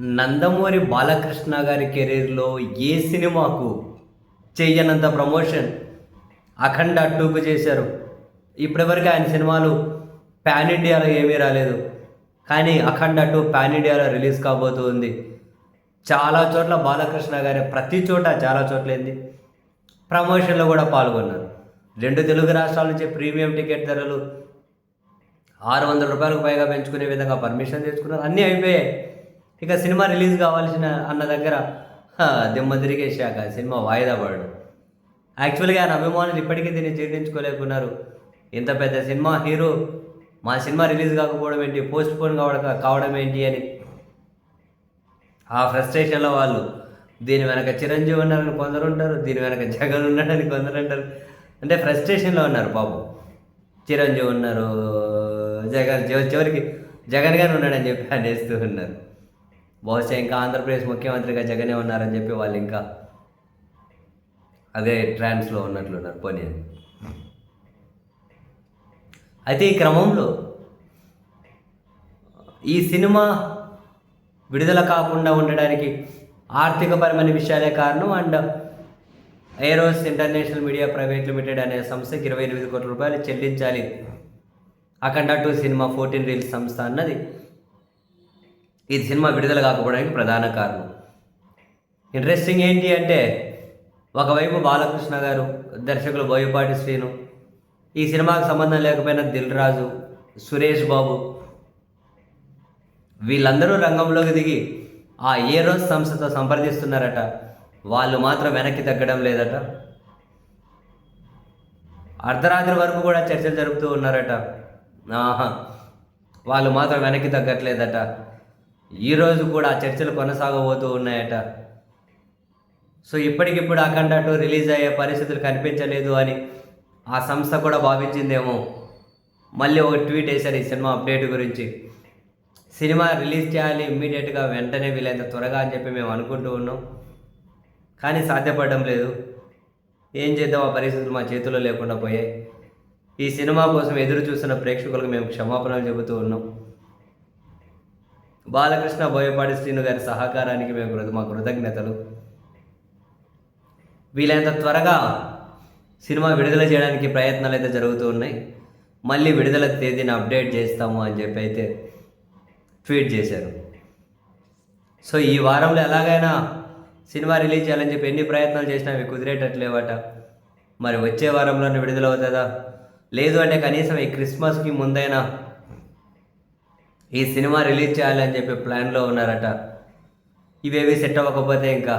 నందమూరి బాలకృష్ణ గారి కెరీర్లో ఏ సినిమాకు చేయనంత ప్రమోషన్ అఖండ టూకు చేశారు. ఇప్పటివరకు ఆయన సినిమాలు పాన్ ఇండియాలో ఏమీ రాలేదు. కానీ అఖండ టూ పాన్ ఇండియాలో రిలీజ్ కాబోతుంది. చాలా చోట్ల బాలకృష్ణ గారి ప్రతి చోట చాలా చోట్ల ఏంది ప్రమోషన్లో కూడా పాల్గొన్నారు. రెండు తెలుగు రాష్ట్రాల నుంచి ప్రీమియం టికెట్ ధరలు ఆరు వందల రూపాయలకు పైగా పెంచుకునే విధంగా పర్మిషన్ తెచ్చుకున్నారు. అన్నీ అయిపోయాయి. ఇక సినిమా రిలీజ్ కావాల్సిన అన్న దగ్గర దిమ్మ తిరిగేసాక సినిమా వాయిదా పడడం. యాక్చువల్గా ఆయన అభిమానులు ఇప్పటికీ దీన్ని జీర్ణించుకోలేకున్నారు. ఇంత పెద్ద సినిమా హీరో మా సినిమా రిలీజ్ కాకపోవడం ఏంటి పోస్ట్ పోన్ కావడం కావడం ఏంటి అని ఆ ఫ్రస్ట్రేషన్లో వాళ్ళు దీని వెనక చిరంజీవి ఉన్నారని కొందరు ఉంటారు దీని వెనక జగన్ ఉన్నాడని కొందరు అంటారు అంటే ఫ్రస్ట్రేషన్లో ఉన్నారు పాపం. చిరంజీవి ఉన్నారు జగన్ చివరికి జగన్ గారు ఉన్నాడని చెప్పి అనేస్తూ ఉన్నారు. బహుశా ఇంకా ఆంధ్రప్రదేశ్ ముఖ్యమంత్రిగా జగనే ఉన్నారని చెప్పి వాళ్ళు ఇంకా అదే ట్రాన్స్లో ఉన్నట్లున్నారు పోనీ అని. అయితే ఈ క్రమంలో ఈ సినిమా విడుదల కాకుండా ఉండడానికి ఆర్థికపరమైన విషయాలే కారణం. And Eros international media private limited అనే సంస్థకి ఇరవై ఎనిమిది కోట్ల రూపాయలు చెల్లించాలి. Akhanda two cinema fourteen reels సంస్థ అన్నది. ఈ సినిమా విడుదల కాకపోవడానికి ప్రధాన కారణం. ఇంట్రెస్టింగ్ ఏంటి అంటే ఒకవైపు బాలకృష్ణ గారు దర్శకులు బోయపాటి శ్రీను ఈ సినిమాకు సంబంధం లేకపోయినా దిల్ రాజు సురేష్ బాబు వీళ్ళందరూ రంగంలోకి దిగి ఆ ఏ రోజు సంస్థతో సంప్రదిస్తున్నారట. వాళ్ళు మాత్రం వెనక్కి తగ్గడం లేదట. అర్ధరాత్రి వరకు కూడా చర్చలు జరుపుతూ ఉన్నారట. ఆహా వాళ్ళు మాత్రం వెనక్కి తగ్గట్లేదట. ఈరోజు కూడా ఆ చర్చలు కొనసాగబోతూ ఉన్నాయట. సో ఇప్పటికిప్పుడు అఖండ టూ రిలీజ్ అయ్యే పరిస్థితులు కనిపించలేదు అని ఆ సంస్థ కూడా భావించిందేమో. మళ్ళీ ఒక ట్వీట్ వేశారు ఈ సినిమా అప్డేట్ గురించి. సినిమా రిలీజ్ చేయాలి ఇమ్మీడియట్గా వెంటనే వీలైనంత త్వరగా అని చెప్పి మేము అనుకుంటూ ఉన్నాం. కానీ సాధ్యపడడం లేదు. ఏం చేద్దాం? ఆ పరిస్థితులు మా చేతిలో లేకుండా పోయాయి. ఈ సినిమా కోసం ఎదురు చూస్తున్న ప్రేక్షకులకు మేము క్షమాపణలు చెబుతూ ఉన్నాం. బాలకృష్ణ బోయపాటి శ్రీను గారి సహకారానికి మేము కృత- మా కృతజ్ఞతలు. వీలైనంత త్వరగా సినిమా విడుదల చేయడానికి ప్రయత్నాలు అయితే జరుగుతూ ఉన్నాయి. మళ్ళీ విడుదల తేదీని అప్డేట్ చేస్తాము అని చెప్పి అయితే ట్వీట్ చేశారు. సో ఈ వారంలో ఎలాగైనా సినిమా రిలీజ్ చేయాలని చెప్పి ఎన్ని ప్రయత్నాలు చేసినా అవి కుదిరేటట్లేవట. మరి వచ్చే వారంలోనే విడుదల అవుతుందా లేదు అంటే కనీసం ఈ క్రిస్మస్కి ముందైనా ఈ సినిమా రిలీజ్ చేయాలని చెప్పి ప్లాన్లో ఉన్నారట. ఇవేవి సెట్ అవ్వకపోతే ఇంకా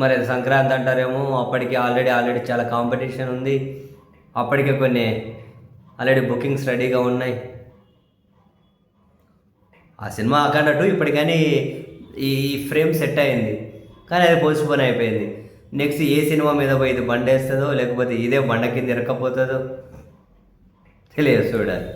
మరి సంక్రాంతి అంటారేమో అప్పటికి ఆల్రెడీ ఆల్రెడీ చాలా కాంపిటీషన్ ఉంది. అప్పటికే కొన్ని ఆల్రెడీ బుకింగ్స్ రెడీగా ఉన్నాయి. ఆ సినిమా అక్కడట్టు ఇప్పటికని ఈ ఫ్రేమ్ సెట్ అయింది. కానీ అది పోస్ట్పోన్ అయిపోయింది. నెక్స్ట్ ఏ సినిమా మీద పోయి ఇది బండేస్తుందో లేకపోతే ఇదే బండ కింద ఇరకపోతుందో తెలియదు చూడాలి.